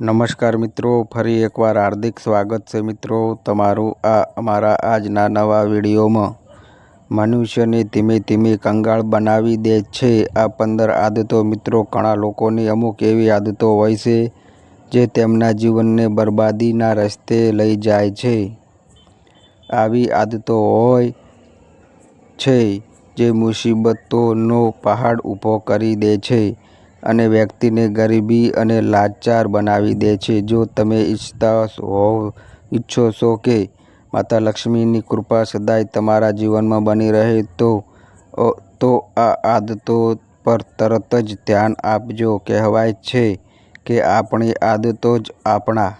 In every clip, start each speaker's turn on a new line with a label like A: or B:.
A: નમસ્કાર મિત્રો, ફરી એકવાર હાર્દિક સ્વાગત છે મિત્રો તમારું આ અમારા આજના નવા વિડીયોમાં. મનુષ્યને ધીમે ધીમે કંગાળ બનાવી દે છે આ પંદર આદતો મિત્રો ઘણા લોકોની અમુક એવી આદતો હોય છે જે તેમના જીવનને બરબાદીના રસ્તે લઈ જાય છે. આવી આદતો હોય છે જે મુસીબતોનો પહાડ ઊભો કરી દે છે. અને વ્યક્તિને ગરીબી અને લાચાર બનાવી દે છે. જો તમે ઈચ્છતા હોવ ઈચ્છો છો કે માતા લક્ષ્મીની કૃપા સદાય તમારા જીવનમાં બની રહે, તો તો આ આદતો પર તરત જ ધ્યાન આપજો. કહેવાય છે કે આપણી આદતો જ આપણા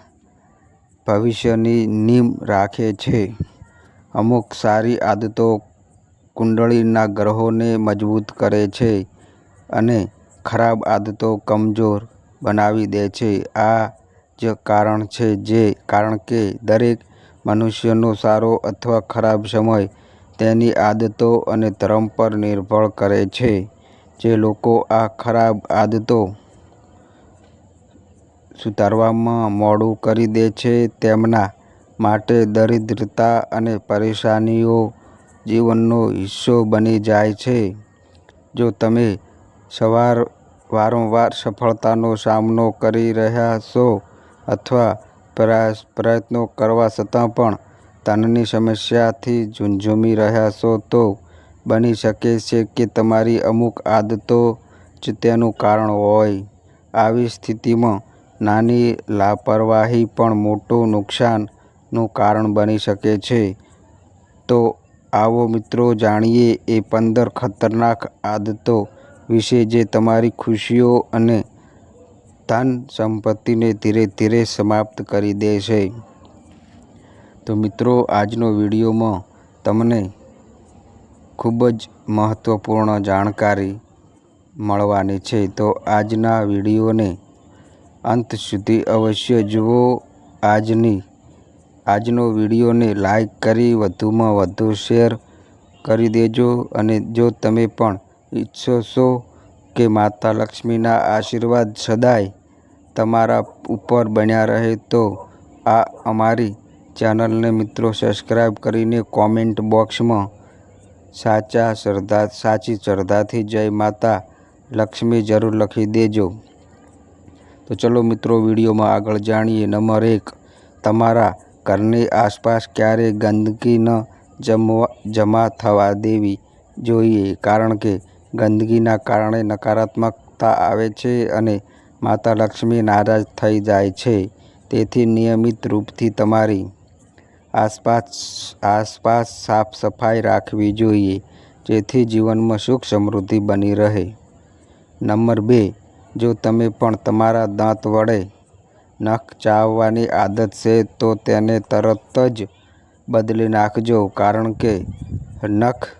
A: ભવિષ્યની નીમ રાખે છે. અમુક સારી આદતો કુંડળીના ગ્રહોને મજબૂત કરે છે અને ખરાબ આદતો કમજોર બનાવી દે છે. આ જ કારણ છે જે, કારણ કે દરેક મનુષ્યનો સારો અથવા ખરાબ સમય તેની આદતો અને ધર્મ પર નિર્ભર કરે છે, જે લોકો આ ખરાબ આદતો સુધારવામાં મોડું કરી દે છે. તેમના માટે દરિદ્રતા અને પરેશાનીઓ જીવનનો હિસ્સો બની જાય છે. જો તમે સવાર વારંવાર સફળતાનો સામનો કરી રહ્યા છો અથવા પ્રયાસ, પ્રયત્નો કરવા છતાં પણ ધનની સમસ્યાથી ઝૂંઝૂમી રહ્યા છો તો બની શકે છે કે તમારી અમુક આદતો જ તેનું કારણ હોય. આવી સ્થિતિમાં નાની લાપરવાહી પણ મોટું નુકસાનનું કારણ બની શકે છે. તો આવો મિત્રો, જાણીએ એ પંદર ખતરનાક આદતો વિશે જે તમારી ખુશીઓ અને ધન સંપત્તિને ધીરે ધીરે સમાપ્ત કરી દે છે. તો મિત્રો, આજનો વિડીયોમાં તમને ખૂબ જ મહત્ત્વપૂર્ણ જાણકારી મળવાની છે. તો આજના વિડીયોને અંત સુધી અવશ્ય જુઓ. આજની, આજનો વિડીયોને લાઈક કરી, વધુમાં વધુ શેર કરી દેજો અને જો તમે પણ ઈચ્છો છો કે માતા લક્ષ્મીના આશીર્વાદ સદાય તમારા ઉપર બન્યા રહે તો આ અમારી ચેનલને મિત્રો સબસ્ક્રાઈબ કરીને કોમેન્ટ બોક્સમાં સાચા શ્રદ્ધા, સાચી શ્રદ્ધાથી જય માતા લક્ષ્મી જરૂર લખી દેજો. તો ચલો મિત્રો વિડીયોમાં આગળ જાણીએ નંબર એક, તમારા ઘરની આસપાસ ક્યારેય ગંદકી ન જમવા, જમા થવા દેવી જોઈએ? કારણ કે ગંદકીના કારણે નકારાત્મકતા આવે છે અને માતા લક્ષ્મી નારાજ થઈ જાય છે. તેથી નિયમિત રૂપથી તમારી આસપાસ આસપાસ સાફ સફાઈ રાખવી જોઈએ, જેથી જીવનમાં સુખ સમૃદ્ધિ બની રહે. નંબર બે, જો તમે પણ તમારા દાંત વડે નખ ચાવવાની આદત છે, તો તેને તરત જ બદલી નાખજો, કારણ કે નખ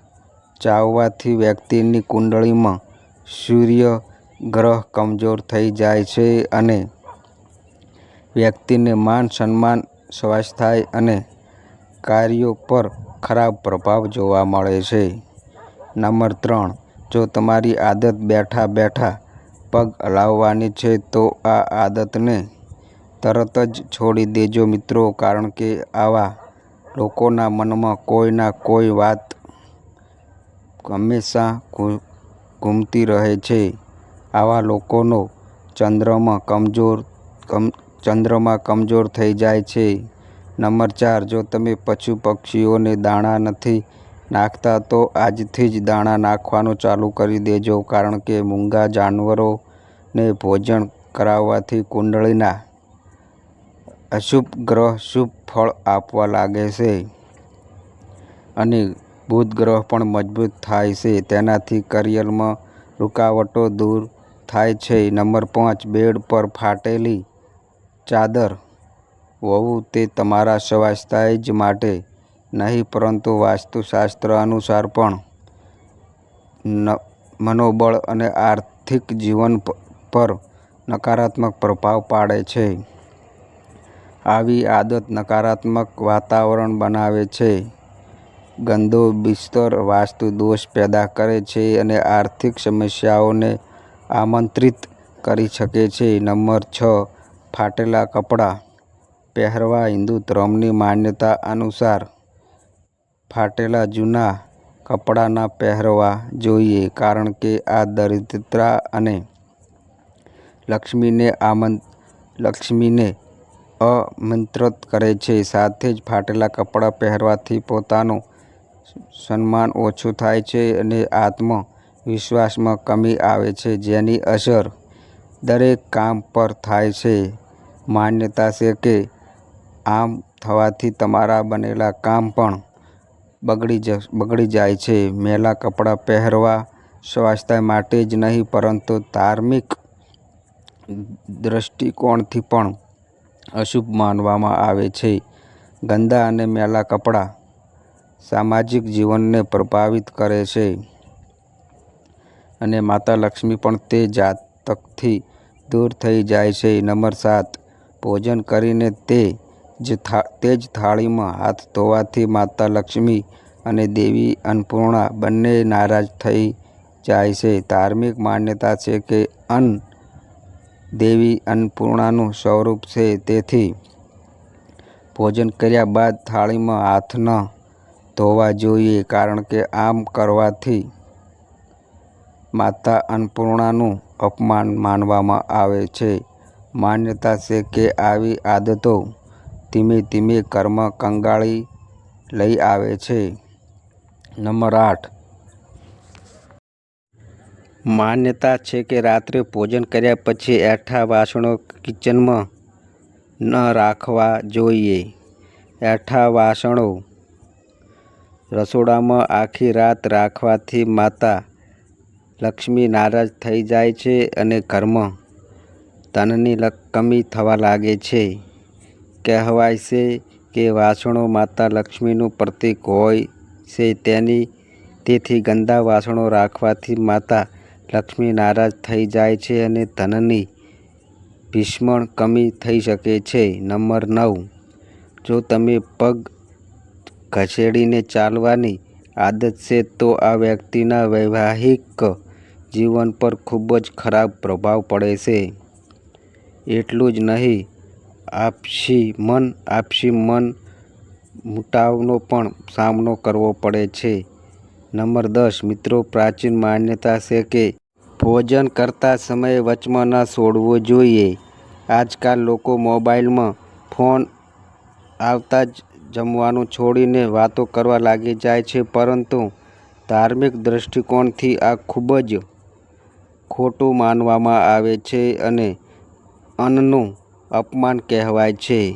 A: ચાવવાથી વ્યક્તિની કુંડળીમાં સૂર્ય ગ્રહ કમજોર થઈ જાય છે અને વ્યક્તિને માન, સન્માન, સ્વાસ્થ્ય અને કાર્યો પર ખરાબ પ્રભાવ જોવા મળે છે. નંબર ત્રણ, જો તમારી આદત બેઠા બેઠા પગ હલાવવાની છે, તો આ આદતને તરત જ છોડી દેજો મિત્રો, કારણ કે આવા લોકોના મનમાં કોઈ ના કોઈ વાત હંમેશા ઘૂમતી રહે છે. આવા લોકોનો ચંદ્રમાં કમજોર ચંદ્રમાં કમજોર થઈ જાય છે. નંબર ચાર, જો તમે પશુ પક્ષીઓને દાણા નથી નાખતા, તો આજથી જ દાણા નાખવાનું ચાલુ કરી દેજો. કારણ કે મૂંગા જાનવરોને ભોજન કરાવવાથી કુંડળીના અશુભ ગ્રહ, શુભ ફળ આપવા લાગે છે. અને બુધ ગ્રહ પણ મજબૂત થાય છે. તેનાથી કરિયરમાં રૂકાવટો દૂર થાય છે. નંબર પાંચ, બેડ પર ફાટેલી ચાદર હોવું તે તમારા સ્વાસ્થ્ય જ માટે નહીં, પરંતુ વાસ્તુશાસ્ત્ર અનુસાર પણ. મનોબળ અને આર્થિક જીવન પર નકારાત્મક પ્રભાવ પાડે છે. આવી આદત નકારાત્મક વાતાવરણ બનાવે છે. ગંદો બિસ્તર વાસ્તુ દોષ પેદા કરે છે અને આર્થિક સમસ્યાઓને આમંત્રિત કરી શકે છે. નંબર છ, ફાટેલા કપડાં. પહેરવા હિન્દુ ધર્મની માન્યતા અનુસાર ફાટેલા જૂના કપડાં પહેરવા જોઈએ કારણ કે આ દરિદ્રતા અને લક્ષ્મીને આમં, લક્ષ્મીને અમંત્રિત કરે છે. સાથે જ ફાટેલા કપડાં પહેરવાથી પોતાનું સન્માન ઓછું થાય છે અને આત્મવિશ્વાસમાં કમી આવે છે, જેની અસર દરેક કામ પર થાય છે. માન્યતા છે કે આમ થવાથી તમારા બનેલા કામ પણ બગડી જ, બગડી જાય છે. મેલા કપડાં પહેરવા સ્વાસ્થ્ય માટે જ નહીં, પરંતુ ધાર્મિક દૃષ્ટિકોણથી પણ અશુભ માનવામાં આવે છે. ગંદા અને મેલા કપડાં સામાજિક જીવનને પ્રભાવિત કરે છે. અને માતા લક્ષ્મી પણ તે જાતકથી દૂર થઈ જાય છે. નંબર સાત, ભોજન કરીને તે જ થા, તે જ થાળીમાં હાથ ધોવાથી માતા લક્ષ્મી અને દેવી અન્નપૂર્ણા બંને નારાજ થઈ જાય છે. ધાર્મિક માન્યતા છે કે અન્ન દેવી અન્નપૂર્ણાનું સ્વરૂપ છે. તેથી ભોજન કર્યા બાદ થાળીમાં હાથ ન ધોવા જોઈએ કારણ કે આમ કરવાથી માતા અન્નપૂર્ણાનું અપમાન માનવામાં આવે છે. માન્યતા છે કે આવી આદતો ધીમે ધીમે કર્મ કંગાળી લઈ આવે છે. નંબર આઠ. માન્યતા છે કે રાત્રે ભોજન કર્યા પછી એઠા વાસણો કિચનમાં ન રાખવા જોઈએ. એઠા વાસણો રસોડામાં આખી રાત રાખવાથી માતા લક્ષ્મી નારાજ થઈ જાય છે અને ઘરમાં ધનની કમી થવા લાગે છે. કહેવાય છે કે વાસણો માતા લક્ષ્મીનું પ્રતીક હોય છે તેની તેથી ગંદા વાસણો રાખવાથી માતા લક્ષ્મી નારાજ થઈ જાય છે અને ધનની ભીષણ કમી થઈ શકે છે. નંબર નવ. જો તમે પગ ઘસેડીને ચાલવાની આદત છે તો આ વ્યક્તિના વૈવાહિક જીવન પર ખૂબ જ ખરાબ પ્રભાવ પડે છે. એટલું જ નહીં, આપસી મન આપસી મન મુટાવનો પણ સામનો કરવો પડે છે. નંબર દસ, મિત્રો, પ્રાચીન માન્યતા છે કે ભોજન કરતા સમયે વચમાં ન છોડવું જોઈએ. આજકાલ લોકો મોબાઈલમાં ફોન આવતા જ જમવાનું છોડીને વાતો કરવા લાગી જાય છે, પરંતુ ધાર્મિક દૃષ્ટિકોણથી આ ખૂબ જ ખોટું માનવામાં આવે છે અને અન્નનું અપમાન કહેવાય છે.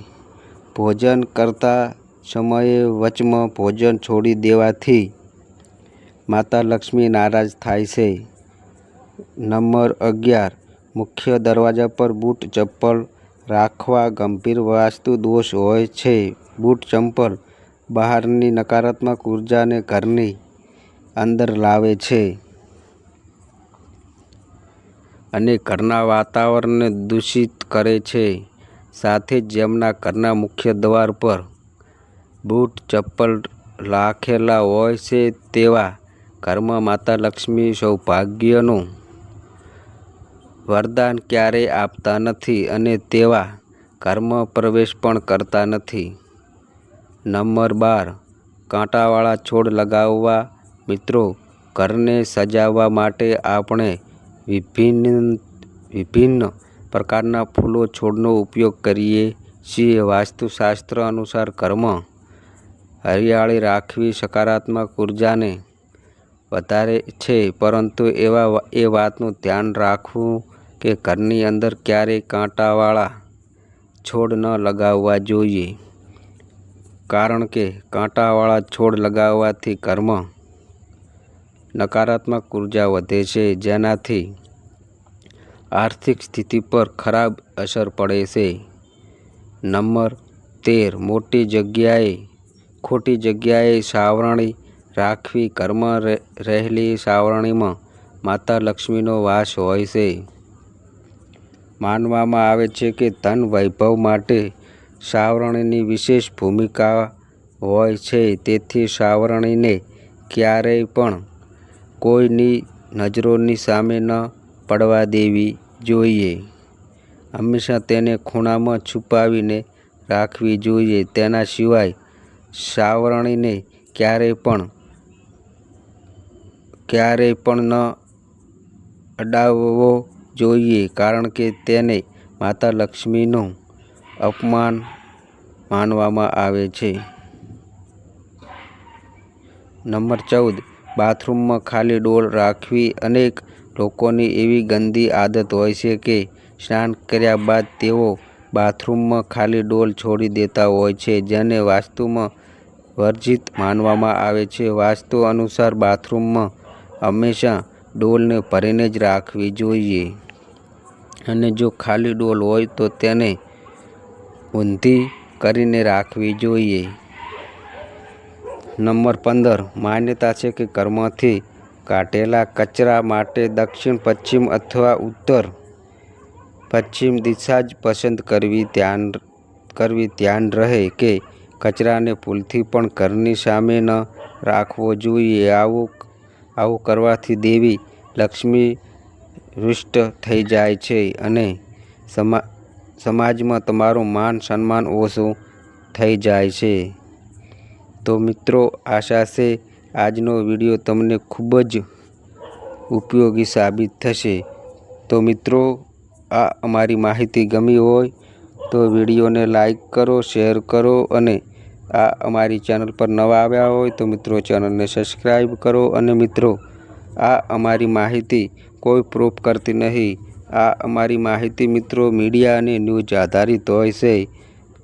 A: ભોજન કરતા સમયે વચમાં ભોજન છોડી દેવાથી માતા લક્ષ્મી નારાજ થાય છે. નંબર અગિયાર. મુખ્ય દરવાજા પર બૂટ ચપ્પલ રાખવા ગંભીર વાસ્તુ દોષ હોય છે. બૂટ ચંપલ બહારની નકારાત્મક ઉર્જાને ઘરની અંદર લાવે છે. અને ઘરના વાતાવરણને દૂષિત કરે છે. સાથે જ જેમના ઘરના મુખ્ય દ્વાર પર બૂટ ચપ્પલ રાખેલા હોય છે તેવા ઘરમાં માતા લક્ષ્મી સૌભાગ્યનું વરદાન ક્યારેય આપતા નથી અને તેવા ઘરમાં પ્રવેશ પણ કરતા નથી. નંબર બાર, કાંટાવાળા છોડ લગાવવા. મિત્રો, ઘરને સજાવવા માટે આપણે વિભિન્ન વિભિન્ન પ્રકારના ફૂલો છોડનો ઉપયોગ કરીએ છીએ. વાસ્તુશાસ્ત્ર અનુસાર ઘરમાં હરિયાળી રાખવી સકારાત્મક ઉર્જાને વધારે છે, પરંતુ એવા, એ વાતનું ધ્યાન રાખવું કે ઘરની અંદર ક્યારેય કાંટાવાળા છોડ ન લગાવવા જોઈએ. કારણ કે કાંટાવાળા છોડ લગાવવાથી ઘરમાં નકારાત્મક ઊર્જા વધે છે, જેનાથી આર્થિક સ્થિતિ પર ખરાબ અસર પડે છે. નંબર તેર. મોટી જગ્યાએ, ખોટી જગ્યાએ સાવરણી રાખવી. ઘરમાં રહેલી સાવરણીમાં માતા લક્ષ્મીનો વાસ હોય છે. માનવામાં આવે છે કે ધન વૈભવ માટે સાવરણીની વિશેષ ભૂમિકા હોય છે, તેથી સાવરણીને ક્યારેય પણ કોઈની નજરોની સામે ન પડવા દેવી જોઈએ. હંમેશા તેને ખૂણામાં છુપાવીને રાખવી જોઈએ. તેના સિવાય સાવરણીને ક્યારેય પણ ક્યારેય પણ ન અડાવવો જોઈએ, કારણ કે તેને માતા લક્ષ્મીનું અપમાન માનવામાં આવે છે. નંબર ચૌદ. બાથરૂમમાં ખાલી ડોલ રાખવી અનેક લોકોની એવી ગંદી આદત હોય છે કે સ્નાન કર્યા બાદ તેઓ બાથરૂમમાં ખાલી ડોલ છોડી દેતા હોય છે, જેને વાસ્તુમાં વર્જિત માનવામાં આવે છે. વાસ્તુ અનુસાર બાથરૂમમાં હંમેશા ડોલને ભરીને જ રાખવી જોઈએ અને જો ખાલી ડોલ હોય તો તેને ઊંધી કરીને રાખવી જોઈએ. નંબર પંદર. માન્યતા છે કે ઘરમાંથી કાઢેલા કચરા માટે દક્ષિણ, પશ્ચિમ અથવા ઉત્તર. પશ્ચિમ દિશા જ પસંદ કરવી ધ્યાન કરવી ધ્યાન રહે કે કચરાને ભૂલથી પણ ઘરની સામે ન રાખવો જોઈએ. આવું આવું કરવાથી દેવી લક્ષ્મી રુષ્ટ થઈ જાય છે અને સમા સમાજમાં તમારું માન સન્માન ઓછું થઈ જાય છે. તો મિત્રો, આશા છે આજનો વીડિયો તમને ખૂબ જ ઉપયોગી સાબિત થશે. તો મિત્રો, આ અમારી માહિતી ગમી હોય તો વિડીયોને લાઈક કરો, શેર કરો અને આ અમારી ચેનલ પર નવા આવ્યા હોય તો મિત્રો ચેનલને સબસ્ક્રાઈબ કરો. અને મિત્રો, આ અમારી માહિતી કોઈ પ્રૂફ કરતી નહીં. આ અમારી માહિતી મિત્રો મીડિયા અને ન્યૂઝ આધારિત હોય છે.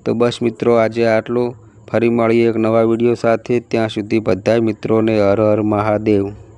A: તો બસ મિત્રો આજે આટલું. ફરી મળીએ એક નવા વીડિયો સાથે. ત્યાં સુધી બધાય મિત્રોને હર હર મહાદેવ.